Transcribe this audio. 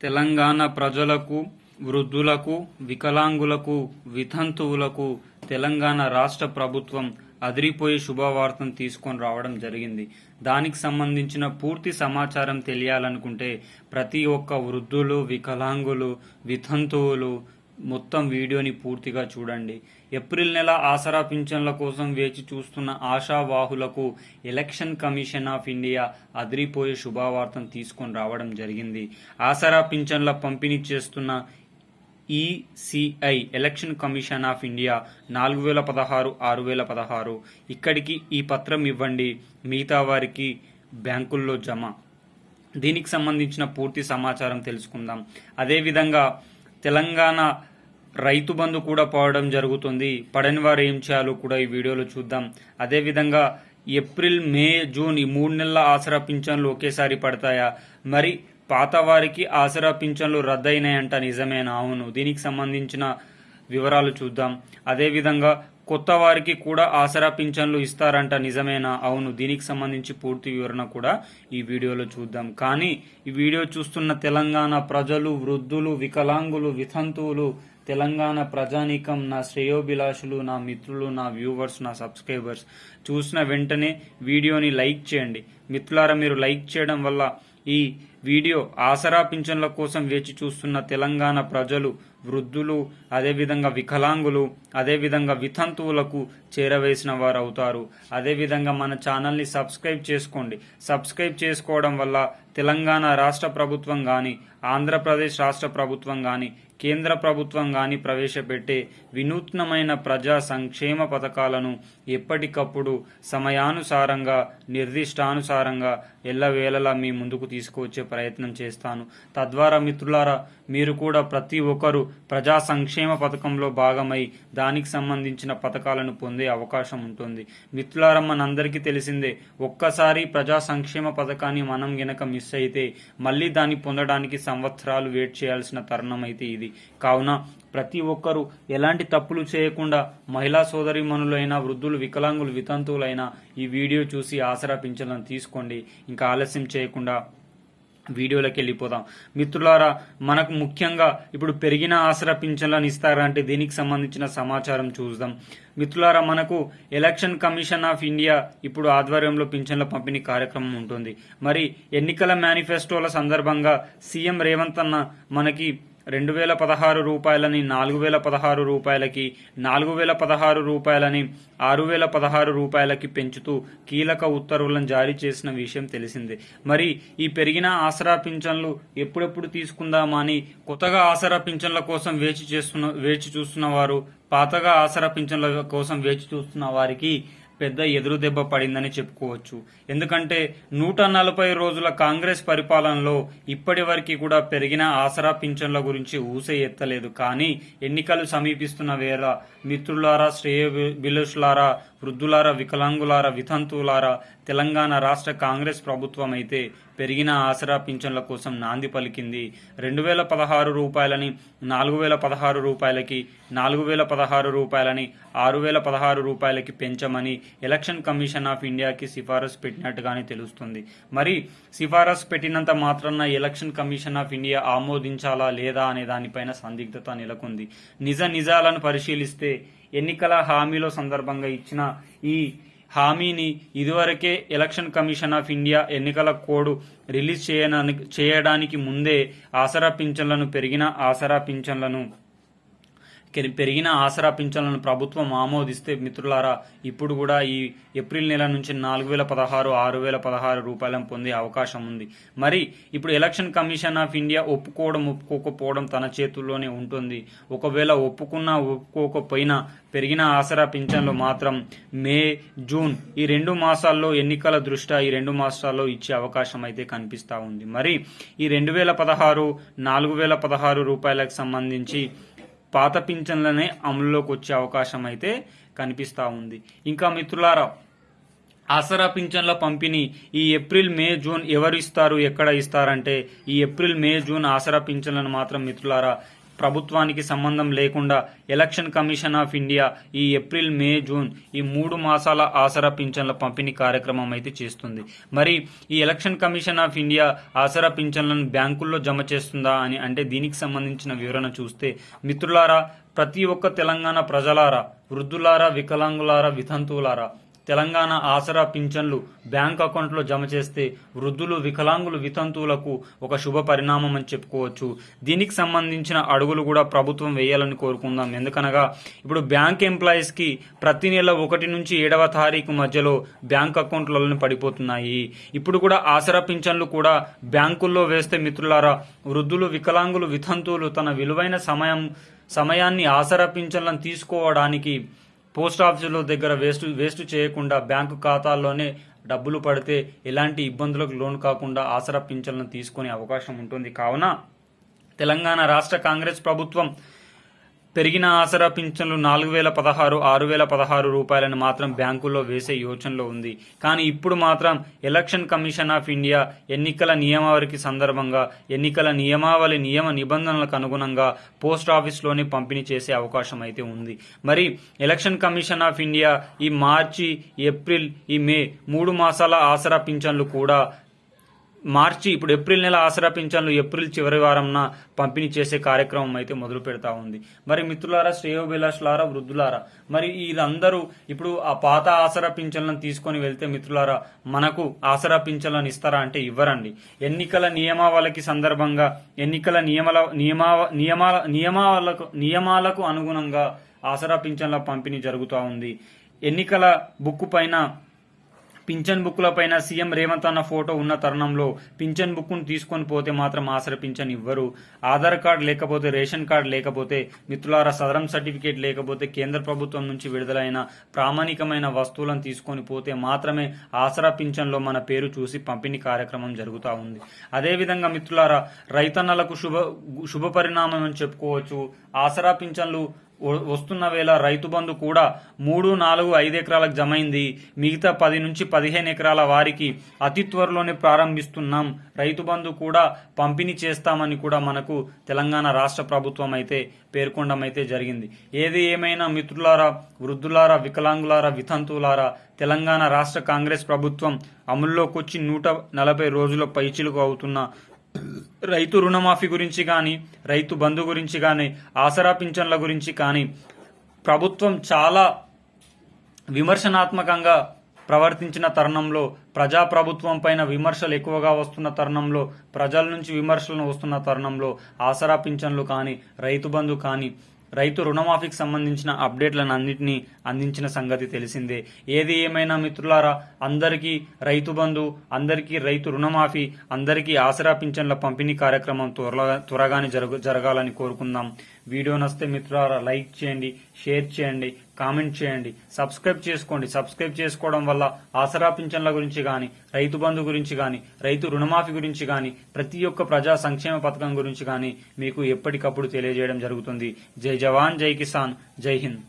తెలంగాణ ప్రజలకు వృద్ధులకు వికలాంగులకు వితంతువులకు తెలంగాణ రాష్ట్ర ప్రభుత్వం అదిరిపోయే శుభవార్తను తీసుకొని రావడం జరిగింది. దానికి సంబంధించిన పూర్తి సమాచారం తెలియాలనుకుంటే ప్రతి ఒక్క వృద్ధులు వికలాంగులు వితంతువులు మొత్తం వీడియోని పూర్తిగా చూడండి. ఏప్రిల్ నెల ఆసరా పింఛన్ల కోసం వేచి చూస్తున్న ఆశావాహులకు ఎలక్షన్ కమిషన్ ఆఫ్ ఇండియా అదిరిపోయే శుభవార్తను తీసుకొని రావడం జరిగింది. ఆసరా పింఛన్ల పంపిణీ చేస్తున్న ECI election commission of India నాలుగు వేల పదహారు ఆరు వేల పదహారు. ఇక్కడికి ఈ పత్రం ఇవ్వండి. మిగతా వారికి బ్యాంకుల్లో జమ. దీనికి సంబంధించిన పూర్తి సమాచారం తెలుసుకుందాం. అదేవిధంగా తెలంగాణ రైతు బంధు కూడా పోవడం జరుగుతుంది. పడని వారు ఏం చేయాలో కూడా ఈ వీడియోలో చూద్దాం. అదేవిధంగా ఏప్రిల్ మే జూన్ ఈ మూడు నెలల ఆసరా పింఛన్లు ఒకేసారి పడతాయా? మరి పాత వారికి ఆసరా పింఛన్లు రద్దయినాయంట నిజమేనా? అవును. దీనికి సంబంధించిన వివరాలు చూద్దాం. అదేవిధంగా కొత్త వారికి కూడా ఆసరా పింఛన్లు ఇస్తారంట నిజమేనా? అవును దీనికి సంబంధించి పూర్తి వివరణ కూడా ఈ వీడియోలో చూద్దాం. కానీ ఈ వీడియో చూస్తున్న తెలంగాణ ప్రజలు వృద్ధులు వికలాంగులు వితంతువులు తెలంగాణ ప్రజానీకం నా శ్రేయోభిలాషులు నా మిత్రులు నా వ్యూవర్స్ నా సబ్స్క్రైబర్స్ చూసిన వెంటనే వీడియోని లైక్ చేయండి. మిత్రులారా మీరు లైక్ చేయడం వల్ల ఈ వీడియో ఆసరా పింఛన్ల కోసం వేచి చూస్తున్న తెలంగాణ ప్రజలు వృద్ధులు అదేవిధంగా వికలాంగులు అదేవిధంగా వితంతువులకు చేరవేసిన వారు అవుతారు అదేవిధంగా మన ఛానల్ని సబ్స్క్రైబ్ చేసుకోండి. సబ్స్క్రైబ్ చేసుకోవడం వల్ల తెలంగాణ రాష్ట్ర ప్రభుత్వం కానీ ఆంధ్రప్రదేశ్ రాష్ట్ర ప్రభుత్వం కానీ కేంద్ర ప్రభుత్వం కానీ ప్రవేశపెట్టే వినూత్నమైన ప్రజా సంక్షేమ పథకాలను ఎప్పటికప్పుడు సమయానుసారంగా నిర్దిష్టానుసారంగా ఎల్లవేళలా మీ ముందుకు తీసుకువచ్చే ప్రయత్నం చేస్తాను. తద్వారా మిత్రులారా మీరు కూడా ప్రతి ఒక్కరూ ప్రజా సంక్షేమ పథకంలో భాగమై దానికి సంబంధించిన పథకాలను పొందే అవకాశం ఉంటుంది. మిత్రులారా మనందరికీ తెలిసిందే ఒక్కసారి ప్రజా సంక్షేమ పథకాన్ని మనం గనక మిస్ అయితే మళ్ళీ దాన్ని పొందడానికి సంవత్సరాలు వెయిట్ చేయాల్సిన తరుణం అయితే ఇది. కావున ప్రతి ఒక్కరూ ఎలాంటి తప్పులు చేయకుండా మహిళా సోదరిమణులైనా వృద్ధులు వికలాంగులు వితంతువులైనా ఈ వీడియో చూసి ఆసరా పింఛన్లను తీసుకోండి. ఇంకా ఆలస్యం చేయకుండా వీడియోలోకి వెళ్ళిపోదాం. మిత్రులారా మనకు ముఖ్యంగా ఇప్పుడు పెరిగిన ఆసరా పింఛన్లను ఇస్తారంటే దీనికి సంబంధించిన సమాచారం చూద్దాం. మిత్రులారా మనకు ఎలక్షన్ కమిషన్ ఆఫ్ ఇండియా ఇప్పుడు ఆధ్వర్యంలో పింఛన్ల పంపిణీ కార్యక్రమం ఉంటుంది. మరి ఎన్నికల మేనిఫెస్టోల సందర్భంగా సీఎం రేవంత్ అన్న మనకి రెండు వేల పదహారు రూపాయలని నాలుగు వేల పదహారు రూపాయలకి నాలుగు వేల పదహారు రూపాయలని ఆరు వేల పదహారు రూపాయలకి పెంచుతూ కీలక ఉత్తర్వులను జారీ చేసిన విషయం తెలిసిందే. మరి ఈ పెరిగిన ఆసరా పింఛన్లు ఎప్పుడెప్పుడు తీసుకుందామా అని కొత్తగా ఆసరా పింఛన్ల కోసం వేచి చేస్తున్న వేచి చూస్తున్న వారు పాతగా ఆసరా పింఛన్ల కోసం వేచి చూస్తున్న వారికి పెద్ద ఎదురు దెబ్బ పడిందని చెప్పుకోవచ్చు. ఎందుకంటే నూట నలభై రోజుల కాంగ్రెస్ పరిపాలనలో ఇప్పటి వరకు కూడా పెరిగిన ఆసరా పింఛన్ల గురించి ఊసే ఎత్తలేదు. కానీ ఎన్నికలు సమీపిస్తున్న వేళ మిత్రులారా శ్రేయ బిలుషులారా వృద్ధులారా వికలాంగులారా వితంతువులారా తెలంగాణ రాష్ట్ర కాంగ్రెస్ ప్రభుత్వం అయితే పెరిగిన ఆసరా పింఛన్ల కోసం నాంది పలికింది. రెండు వేల పదహారు రూపాయలని నాలుగు వేల పదహారు రూపాయలకి నాలుగు వేల పదహారు రూపాయలని ఆరు వేల పదహారు రూపాయలకి పెంచమని ఎలక్షన్ కమిషన్ ఆఫ్ ఇండియాకి సిఫారసు పెట్టినట్టుగానే తెలుస్తుంది. మరి సిఫారసు పెట్టినంత మాత్రాన ఎలక్షన్ కమిషన్ ఆఫ్ ఇండియా ఆమోదించాలా లేదా అనే దానిపైన సందిగ్ధత నెలకొంది. నిజ నిజాలను పరిశీలిస్తే ఎన్నికల హామీలో సందర్భంగా ఇచ్చిన ఈ హామీని ఇదివరకే ఎలక్షన్ కమిషన్ ఆఫ్ ఇండియా ఎన్నికల కోడ్ రిలీజ్ చేయడానికి చేయడానికి ముందే ఆసరా పింఛన్లను పెరిగిన ఆసరా పింఛన్లను పెరిగిన ఆసరా పింఛన్లను ప్రభుత్వం ఆమోదిస్తే మిత్రులారా ఇప్పుడు కూడా ఈ ఏప్రిల్ నెల నుంచి నాలుగు వేల పదహారు ఆరు వేల పదహారు రూపాయలను పొందే అవకాశం ఉంది. మరి ఇప్పుడు ఎలక్షన్ కమిషన్ ఆఫ్ ఇండియా ఒప్పుకోవడం ఒప్పుకోకపోవడం తన చేతుల్లోనే ఉంటుంది. ఒకవేళ ఒప్పుకున్నా ఒప్పుకోకపోయినా పెరిగిన ఆసరా పింఛన్లు మాత్రం మే జూన్ ఈ రెండు మాసాల్లో ఎన్నికల దృష్ట్యా ఈ రెండు మాసాల్లో ఇచ్చే అవకాశం అయితే కనిపిస్తూ ఉంది. మరి ఈ రెండు వేల పదహారు నాలుగు వేల పదహారు రూపాయలకు సంబంధించి పాత పింఛన్లనే అమలులోకి వచ్చే అవకాశం అయితే కనిపిస్తా ఉంది. ఇంకా మిత్రులారా ఆసరా పింఛన్ల పంపిణీ ఈ ఏప్రిల్ మే జూన్ ఎవరు ఇస్తారు ఎక్కడ ఇస్తారంటే ఈ ఏప్రిల్ మే జూన్ ఆసరా పింఛన్లను మాత్రం మిత్రులారా ప్రభుత్వానికి సంబంధం లేకుండా ఎలక్షన్ కమిషన్ ఆఫ్ ఇండియా ఈ ఏప్రిల్ మే జూన్ ఈ మూడు మాసాల ఆసరా పింఛన్ల పంపిణీ కార్యక్రమం అయితే చేస్తుంది. మరి ఈ election commission of India Aasara పింఛన్లను బ్యాంకుల్లో జమ చేస్తుందా అని అంటే దీనికి సంబంధించిన వివరణ చూస్తే మిత్రులారా ప్రతి ఒక్క తెలంగాణ ప్రజలారా వృద్ధులారా వికలాంగులారా వితంతువులారా తెలంగాణ ఆసరా పింఛన్లు బ్యాంక్ అకౌంట్లో జమ చేస్తే వృద్ధులు వికలాంగులు వితంతువులకు ఒక శుభ పరిణామం అని చెప్పుకోవచ్చు. దీనికి సంబంధించిన అడుగులు కూడా ప్రభుత్వం వేయాలని కోరుకుందాం. ఎందుకనగా ఇప్పుడు బ్యాంక్ ఎంప్లాయీస్కి ప్రతి నెల ఒకటి నుంచి ఏడవ తారీఖు మధ్యలో బ్యాంక్ అకౌంట్లలో పడిపోతున్నాయి. ఇప్పుడు కూడా ఆసరా పింఛన్లు కూడా బ్యాంకుల్లో వేస్తే మిత్రులారా వృద్ధులు వికలాంగులు వితంతువులు తన విలువైన సమయం సమయాన్ని ఆసరా పింఛన్లను తీసుకోవడానికి పోస్ట్ ఆఫీసుల దగ్గర వేస్ట్ వేస్ట్ చేయకుండా బ్యాంకు ఖాతాల్లోనే డబ్బులు పడితే ఎలాంటి ఇబ్బందులకు లోన్ కాకుండా ఆసరా పింఛన్లను తీసుకునే అవకాశం ఉంటుంది. కావున తెలంగాణ రాష్ట్ర కాంగ్రెస్ ప్రభుత్వం పెరిగిన ఆసరా పింఛన్లు నాలుగు వేల పదహారు ఆరు వేల పదహారు రూపాయలను మాత్రం బ్యాంకుల్లో వేసే యోచనలో ఉంది. కానీ ఇప్పుడు మాత్రం ఎలక్షన్ కమిషన్ ఆఫ్ ఇండియా ఎన్నికల నియమావళికి సందర్భంగా ఎన్నికల నియమావళి నియమ నిబంధనలకు అనుగుణంగా పోస్ట్ ఆఫీస్లోనే పంపిణీ చేసే అవకాశం అయితే ఉంది. మరి ఎలక్షన్ కమిషన్ ఆఫ్ ఇండియా ఈ మార్చి ఏప్రిల్ ఈ మే మూడు మాసాల ఆసరా పింఛన్లు కూడా మార్చి ఇప్పుడు ఏప్రిల్ నెల ఆసరా పింఛన్లు ఏప్రిల్ చివరి వారంన పంపిణీ చేసే కార్యక్రమం అయితే మొదలు పెడతా ఉంది. మరి మిత్రులారా శ్రేయోభిలాషులారా వృద్ధులారా మరి వీళ్ళందరూ ఇప్పుడు ఆ పాత ఆసరా పింఛన్లను తీసుకొని వెళ్తే మిత్రులారా మనకు ఆసరా పింఛన్లను ఇస్తారా అంటే ఇవ్వరండి. ఎన్నికల నియమావళికి సందర్భంగా ఎన్నికల నియమాల నియమావ నియమాల నియమాలకు నియమాలకు అనుగుణంగా ఆసరా పింఛన్ల పంపిణీ జరుగుతూ ఉంది. ఎన్నికల బుక్ పైన పింఛన్ బుక్ల పైన సీఎం రేవంత్ అన్న ఫోటో ఉన్న తరుణంలో పింఛన్ బుక్ను తీసుకొని పోతే మాత్రం ఆసర పింఛన్ ఇవ్వరు. ఆధార్ కార్డు లేకపోతే రేషన్ కార్డు లేకపోతే మిత్రులారా సదరం సర్టిఫికేట్ లేకపోతే కేంద్ర ప్రభుత్వం నుంచి విడుదలైన ప్రామాణికమైన వస్తువులను తీసుకొని పోతే మాత్రమే ఆసరా పింఛన్లో మన పేరు చూసి పంపిణీ కార్యక్రమం జరుగుతూ ఉంది. అదేవిధంగా మిత్రులారా రైతన్నలకు శుభ శుభ పరిణామం అని చెప్పుకోవచ్చు. ఆసరా పింఛన్లు వస్తున్న వేళ రైతు బంధు కూడా మూడు నాలుగు ఐదు ఎకరాలకు జమైంది. మిగతా పది నుంచి పదిహేను ఎకరాల వారికి అతి త్వరలోనే ప్రారంభిస్తున్నాం. రైతు బంధు కూడా పంపిణీ చేస్తామని కూడా మనకు తెలంగాణ రాష్ట్ర ప్రభుత్వం అయితే పేర్కొనడం అయితే జరిగింది. ఏది ఏమైనా మిత్రులారా వృద్ధులారా వికలాంగులారా వితంతువులారా తెలంగాణ రాష్ట్ర కాంగ్రెస్ ప్రభుత్వం అమల్లోకి వచ్చి నూట నలభై రోజుల పైచిలకు అవుతున్న రైతు రుణమాఫీ గురించి కానీ రైతు బంధు గురించి కానీ ఆసరా పింఛన్ల గురించి కానీ ప్రభుత్వం చాలా విమర్శనాత్మకంగా ప్రవర్తించిన తరుణంలో ప్రజాప్రభుత్వం పైన విమర్శలు ఎక్కువగా వస్తున్న తరుణంలో ప్రజల నుంచి విమర్శలు వస్తున్న తరుణంలో ఆసరా పింఛన్లు కానీ రైతు బంధు కానీ రైతు రుణమాఫీకి సంబంధించిన అప్డేట్లను అన్నింటినీ అందించిన సంగతి తెలిసిందే. ఏది ఏమైనా మిత్రులారా అందరికీ రైతు బంధు అందరికీ రైతు రుణమాఫీ అందరికీ ఆసరా పింఛన్ల పంపిణీ కార్యక్రమం త్వరగా త్వరగానే జరగ జరగాలని కోరుకుందాం. వీడియో నస్తే మిత్రులారా లైక్ చేయండి షేర్ చేయండి కామెంట్ చేయండి సబ్స్క్రైబ్ చేసుకోండి. సబ్స్క్రైబ్ చేసుకోవడం వల్ల ఆసరా పింఛన్ల గురించి కానీ రైతు బంధు గురించి కానీ రైతు రుణమాఫీ గురించి కానీ ప్రతి ఒక్క ప్రజా సంక్షేమ పథకం గురించి కానీ మీకు ఎప్పటికప్పుడు తెలియజేయడం జరుగుతుంది. జై జవాన్ జై కిసాన్ జై హింద్.